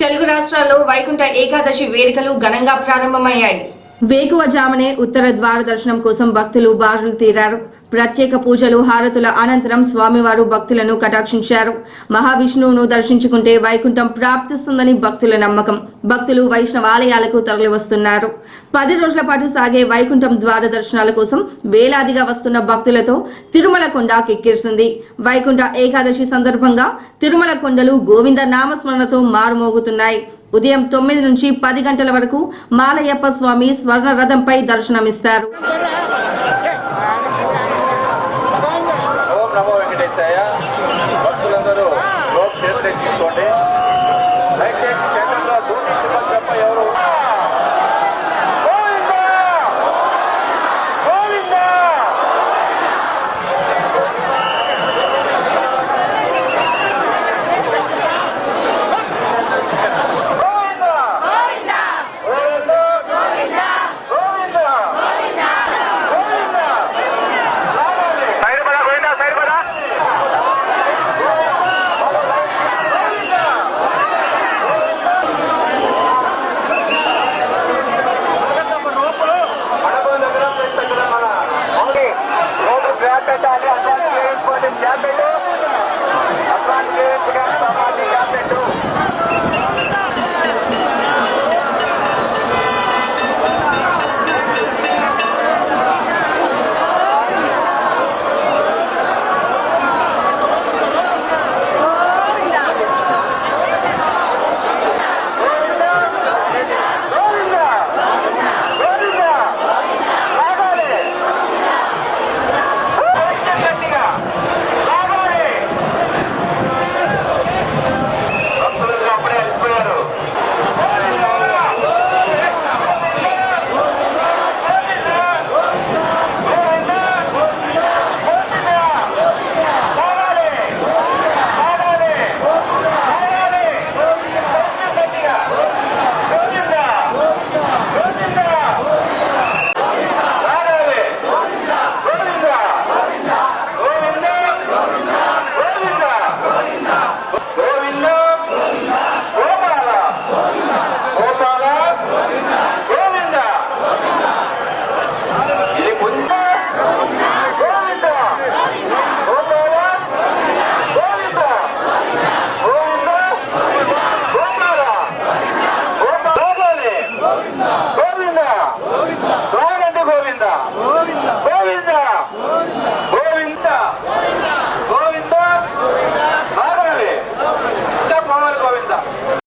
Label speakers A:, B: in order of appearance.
A: తెలుగు రాష్ట్రాల్లో వైకుంఠ ఏకాదశి వేడుకలు ఘనంగా ప్రారంభమయ్యాయి. వేకువజామునే ఉత్తర ద్వార దర్శనం కోసం భక్తులు బారులు తీరారు. ప్రత్యేక పూజలు హారతుల అనంతరం స్వామివారు భక్తులను కటాక్షించారు. మహావిష్ణువును దర్శించుకుంటే వైకుంఠం ప్రాప్తిస్తుందని భక్తుల నమ్మకం. భక్తులు వైష్ణవ ఆలయాలకు తరలివస్తున్నారు. పది రోజుల పాటు సాగే వైకుంఠం ద్వార దర్శనాల కోసం వేలాదిగా వస్తున్న భక్తులతో తిరుమల కొండ కిక్కిరిసింది. వైకుంఠ ఏకాదశి సందర్భంగా తిరుమల కొండలు గోవింద నామస్మరణతో మారుమోగుతున్నాయి. ఉదయం తొమ్మిది నుంచి పది గంటల వరకు మాలయ్యప్ప స్వామి స్వర్ణ రథంపై దర్శనమిస్తారు.
B: నమో భక్తులందరూ లోపు చేతులు ఎక్కించుకోండి. దయచేసి జగన్లో దూటి శుభం తప్ప ఎవరు Yeah.